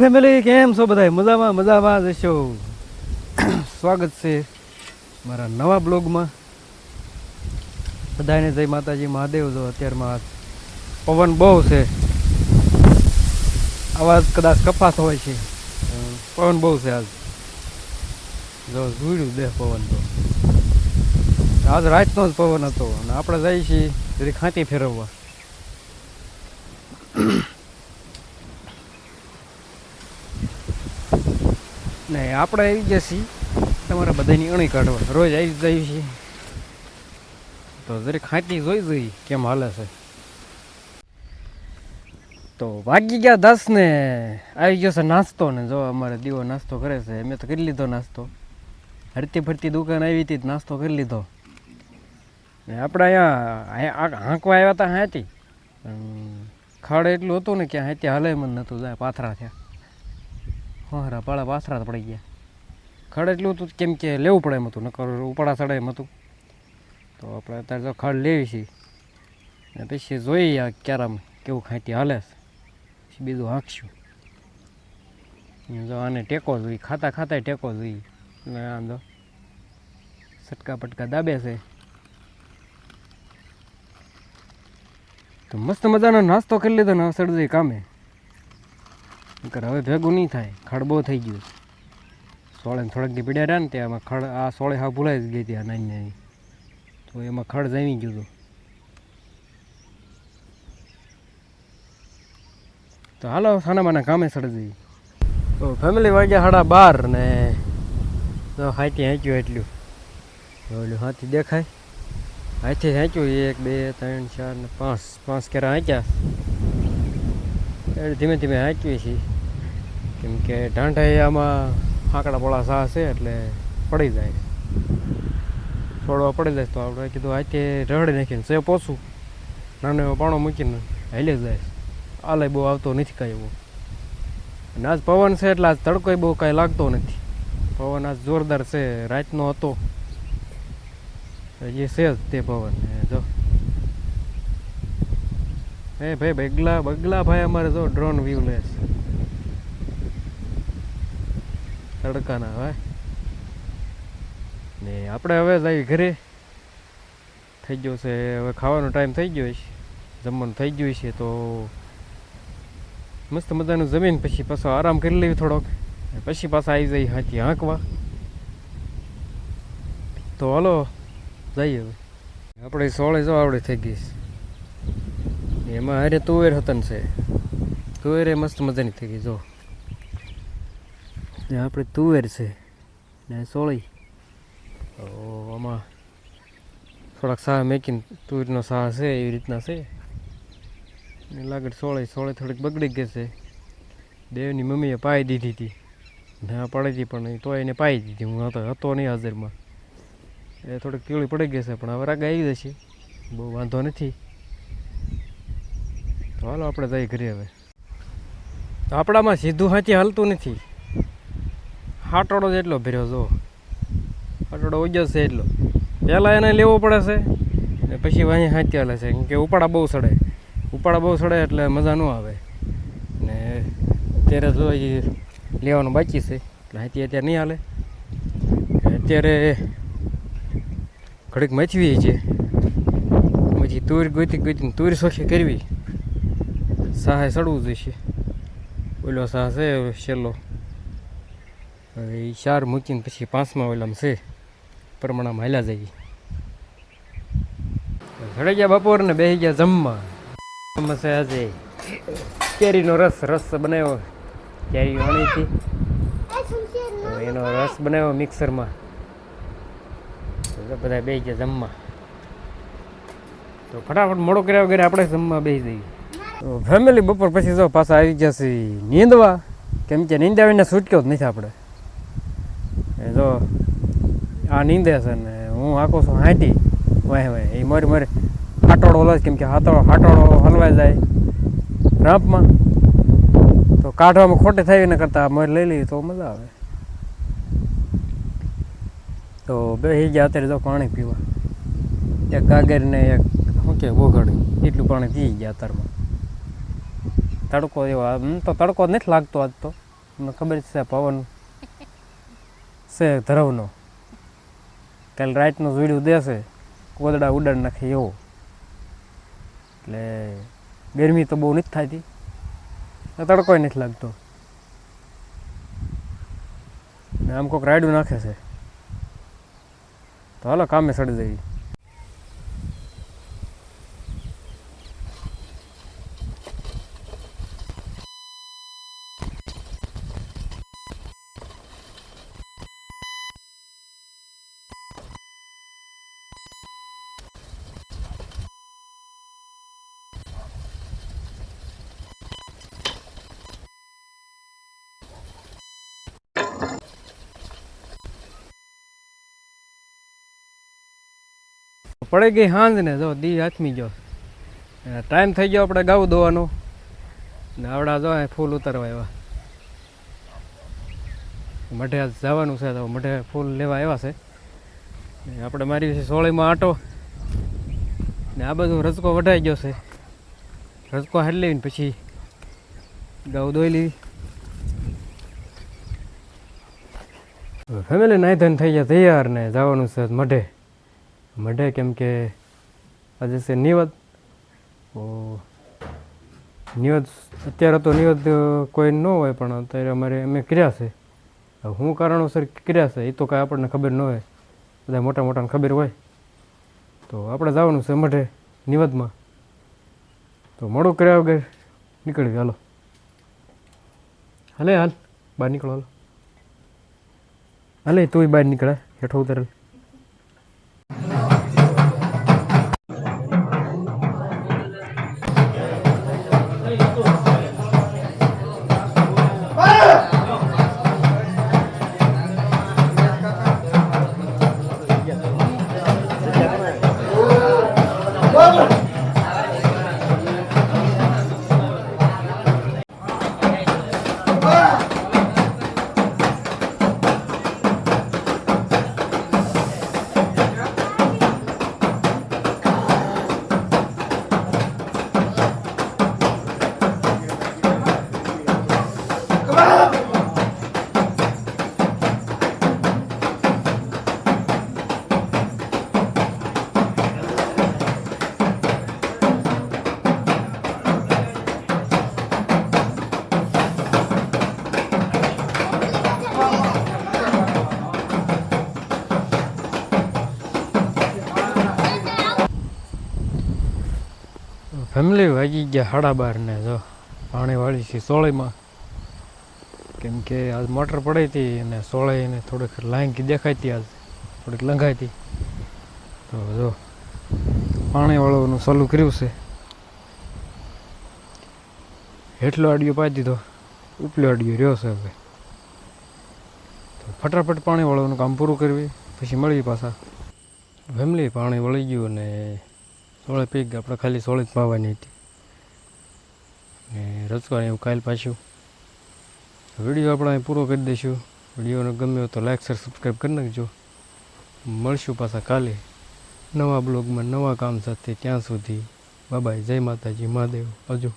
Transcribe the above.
Family કેમ છો બધા મજામાં મજામાં જશો સ્વાગત છે મારા નવા બ્લોગમાં. બધાને જય માતાજી મહાદેવ. જો અત્યારમાં પવન બહુ છે. અવાજ કદાચ કપાસ હોય છે. પવન બહુ છે આજ. જો જોયું દે પવન તો. આજ રાતનો જ પવન હતો અને આપણે જઈએ છીએ ખાંતી ફેરવવા. ને આપણે આવી ગયા છીએ. તમારા બધાની અણી કાઢવા. રોજ આવી જઈએ છીએ. તો જરી ખાંટી જોઈ જોઈ કેમ હાલે છે. તો વાગી ગયા દસ ને આવી ગયો છે નાસ્તો ને જો અમારે દીવો નાસ્તો કરે છે. મેં તો કરી લીધો નાસ્તો. હરતી ફરતી દુકાન આવી હતી નાસ્તો કરી લીધો. ને આપણે અહીંયા હાંકવા આવ્યા હતા હાંતી ખાડ એટલું હતું ને કે હાથી હાલે મને નહોતું જાય, પાથરા થયા. હા પાળા પાથરા પડી ગયા. ખડ એટલું હતું કેમ કે લેવું પડે એમ હતું, નકર ઉપાડા ચડે એમ હતું. તો આપણે અત્યારે જો ખડ લેવી છીએ ને પછી જોઈએ આ ક્યારામાં કેવું ખાંટી હાલે છે. બીજું હાંકશું. જો આને ટેકો જોઈએ, ખાતા ખાતા ટેકો જોઈએ. ને આમ તો સટકા પટકા દાબે છે. તો મસ્ત મજાનો નાસ્તો કરી લીધો ને સડજઈ કામે. નકર હવે ભેગું નહીં થાય. ખડ બહુ થઈ ગયું. સોળે થોડાક દી પીડ્યા રહ્યા ને ત્યાં ખડ, આ સોળે હા ભૂલાઈ જ ગઈ હતી આ નાની નાની. તો એમાં ખડ જામી ગયું હતું. તો હાલો, સાનામાના કામે સર્જી. તો ફેમિલી વાગ્યા સાડા બાર ને તો હાથી હેંચ્યું એટલું. ઓલું હાથી દેખાય. હાથી હેંચ્યું એક, બે, ત્રણ, ચાર ને પાંચ પાંચ કેરા હાંચ્યા. ધીમે ધીમે હાંચીએ છીએ કેમ કે ઢાંઢાઈ આમાં આંકડા પોળા સાહ છે એટલે પડી જાય. છોડવા પડી જાય તો આપણે કીધું આજે રગડી નાખીને સે પોસું. નાનો એવો પાણો મૂકીને હાલે જાય. આલે બહુ આવતો નથી કાંઈ એવો. અને આજ પવન છે એટલે આજ તડકોય બહુ કાંઈ લાગતો નથી. પવન આજ જોરદાર છે, રાતનો હતો. એ છે જ તે પવન જો. હે ભાઈ, બગલા બગલા ભાઈ અમારે જો ડ્રોન વ્યૂ લે છે. તડકાના ભાઈ ને આપણે હવે આવી ઘરે. થઈ ગયો છે, હવે ખાવાનો ટાઈમ થઈ ગયો છે. જમવાનું થઈ ગયું છે, તો મસ્ત મજાનું જમીન પછી પાછો આરામ કરી લેવી થોડોક. પછી પાછા આવી જઈએ હાથી હાંકવા. તો હાલો, જઈએ હવે. આપણે સોળે જો આવડે થઈ ગઈ છે. એમાં હારે તુવેર હતન છે. તુવેરે મસ્ત મજાની થઈ ગઈ, જો. ને આપણે તુવેર છે ને સોળી. તો આમાં થોડાક સાહ મેકીને તુવેરનો સાહ છે, એવી રીતના છે. ને લાગે સોળે સોળે થોડીક બગડી ગઈ છે. દેવની મમ્મીએ પાઈ દીધી હતી. ના પડી હતી, પણ તો એને પાઈ દીધી. હું હતો હતો નહીં હાજરમાં. એ થોડીક પીળી પડી ગઈ છે, પણ હવે રાગ આવી જશે. બહુ વાંધો નથી. તો હાલો, આપણે જઈ ઘરે હવે. આપણામાં સીધું હાથી હાલતું નથી. હાટોડો જ એટલો ભર્યો જો હાટોડો ઉજ્યો છે એટલો. પહેલાં એને લેવો પડે છે, ને પછી હાથી હાલે છે. કે ઉપાડા બહુ સડે. ઉપાડા બહુ સડે એટલે મજા ન આવે. ને અત્યારે જો લેવાનું બાકી છે, એટલે હાથી અત્યારે નહીં હાલે. અત્યારે ઘડીક મચવી છે. પછી તુર ગોતી ગોતીને તુર સોખી કરવી. સાહે સડવું જોઈશે. ઓલો સાહ છે છેલ્લો. હવે એ ચાર મૂકીને પછી પાંચમાં ઓલામાં છે. પ્રમાણમાં હાલ્યા જઈએ. ચડી ગયા બપોર ને બેસી ગયા જમવા. છે આજે. કેરીનો રસ રસ બનાવ્યો. કેરી વાણીથી એનો રસ બનાવ્યો મિક્સરમાં. બધા બે ગયા જમવા. તો ફટાફટ મોડો કર્યા વગેરે આપણે જમવા બેસી જઈએ. ફેમિલી બપોર પછી જો પાછા આવી ગયા છે નીંદવા. કેમ કે નીંદાવીને છૂટક્યો જ નથી આપણે. જો આ નીંદે છે ને હું આખો છું હાંટી. વાહ વાહ. એ મરી મરી હાટોડો હલે કેમ કે હાટોડો હાટોડો હલવાઈ જાય. રાંપમાં. તો કાઢવામાં ખોટે થાય એના કરતાં મારે લઈ લઈએ તો મજા આવે. તો બે ગયા અત્યારે જો પાણી પીવા. એક ગાગર ને એક શું કે બોઘડ એટલું પાણી પી ગયા અત્યારમાં. તડકો એવો તો તડકો નથી લાગતો આજ તો. મને ખબર છે પવન. છે ધરવનો. કાલે રાઈટનું વીડિયો દેશે કોદડા ઉડાડ નાખે એવો. એટલે ગરમી તો બહુ નથી થતી. તડકોય નથી લાગતો. ને આમ કોઈક રાયડું નાખે છે. તો હાલો કામે સડી જઈએ. પડી ગઈ હાંજ ને જો, દી હાથમી ગયો. ટાઈમ થઈ ગયો આપણે ગાવું દોવાનો. ને આવડા જો ફૂલ ઉતારવા આવ્યા. મઢે જવાનું છે તો મઢે ફૂલ લેવા આવ્યા છે. આપણે મારી છે સોળીમાં આટો. ને આ બધું રજકો વઢાઈ ગયો છે. રજકો હારી લેવીને પછી ગાઉ દોઈ લેવી ફેમિલી નાઈ ધન થઈ ગયા, તૈયાર ને જવાનું છે મઢે. મઢે કેમ કે આજે છે નિવત નિવદ, અત્યારે તો નિવદ કોઈ ન હોય, પણ અત્યારે અમારે અમે કર્યા છે. હું કારણોસર કર્યા છે એ તો કાંઈ આપણને ખબર ન હોય. બધા મોટા મોટાને ખબર હોય. તો આપણે જવાનું છે મઢે, નિવદમાં. તો મોડું કર્યા વગર. નીકળી હાલો. હાલે, હાલ. બહાર નીકળો, હાલો. હાલે, તુંય બહાર નીકળે, હેઠો ઉતરેલ. ફેમિલી વાગી ગયા સાડા બાર ને જો પાણી વાળી છે સોળીમાં. કેમ કે આજ મોટર પડી હતી અને સોળીને થોડીક લાંગી દેખાતી આજ, થોડીક લંઘાઈ હતી. તો જો પાણી વાળવાનું ચાલુ કર્યું છે. હેઠલો આડિયો પાઈ દીધો, ઉપલો આડિયો રહ્યો છે હવે. તો ફટાફટ પાણી વાળવાનું કામ પૂરું કરવી, પછી મળીએ પાછા. ફેમિલી પાણી વળી ગયું ને સોળે પીક આપણે ખાલી સોળે જ પાવાની હતી. ને રચવાની એવું કાલ પાછું. વીડિયો આપણે અહીં પૂરો કરી દઈશું. વિડીયોને ગમ્યો તો લાઈક શેર સબસ્ક્રાઈબ કરી નાખજો. મળશું પાછા કાલે નવા બ્લોગમાં નવા કામ સાથે ત્યાં સુધી. બાબાઈ જય માતાજી. મહાદેવ. હજુ